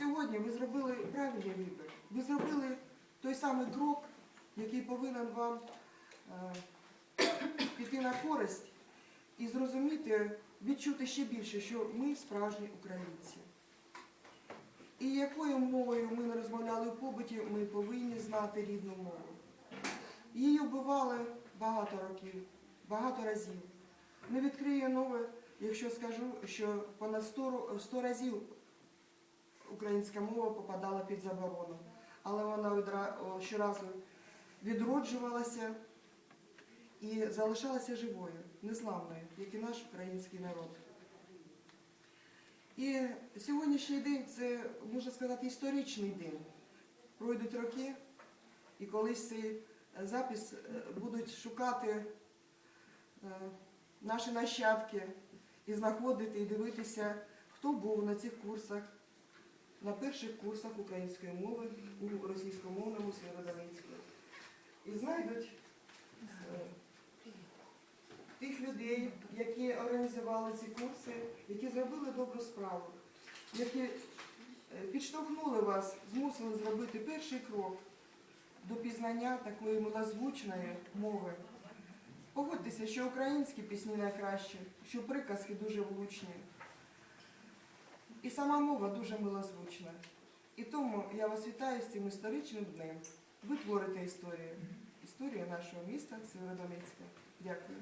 сьогодні ви зробили правильний вибір. Ви зробили той самий крок, який повинен вам е, піти на користь і зрозуміти, відчути ще більше, що ми справжні українці. І якою мовою ми не розмовляли в побуті, ми повинні знати рідну мову. Її вбивали багато років, багато разів. Не відкрию нове, якщо скажу, що понад 100, 100 разів українська мова попадала під заборону. Але вона щоразу відроджувалася і залишалася живою, незламною, як і наш український народ. І сьогоднішній день це, можна сказати, історичний день. Пройдуть роки, і колись цей запис е, будуть шукати е, наші нащадки і знаходити, і дивитися, хто був на цих курсах, на перших курсах української мови у російськомовному Сєвєродонецьку. І знайдуть е, тих людей, які організували ці курси, які зробили добру справу, які е, підштовхнули вас, змусили зробити перший крок до пізнання такої милозвучної мови. Погодьтеся, що українські пісні найкращі, що приказки дуже влучні. І сама мова дуже милозвучна. І тому я вас вітаю з цим історичним днем. Ви творите історію. Історію нашого міста Сєвєродонецька. Дякую.